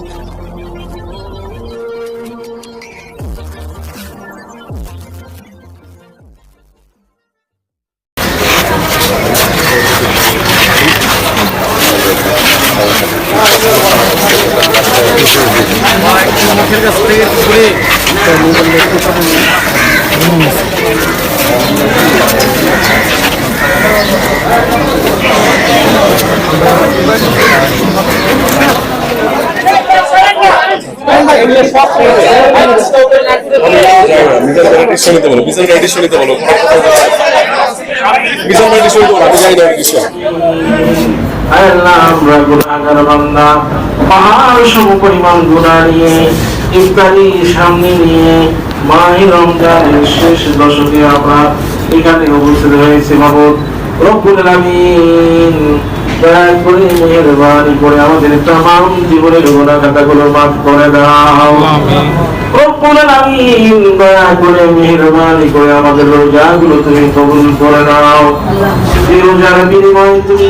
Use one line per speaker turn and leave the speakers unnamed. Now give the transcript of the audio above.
Gracias. নিতে বলো। মিজান রাইডিশো নিতে বলো। মিজান রাইডিশো নিতে বলো। আমি যাই না কিছু
আল্লাহ আমরা গুনাহগার বান্দা পাহাড় সম পরিমাণ গুনাহ নিয়ে ইফতারি সামনে নিয়ে মাহে রমজানের শেষ দশকে আমরা এখানে উপস্থিত হয়েছে মাহবুব রব্বুল আলামিন। দয়া করে মেহরবানি করে আমাদের তাম জীবনের গুনাহ খাতাগুলো মাফ করে দাও। রব্বুল আলামিন দয়া করে মেহেরবানি করে আমাদের রোজাগুলো তুমি কবুল করে নাও। এই রোজার বিনিময়ে তুমি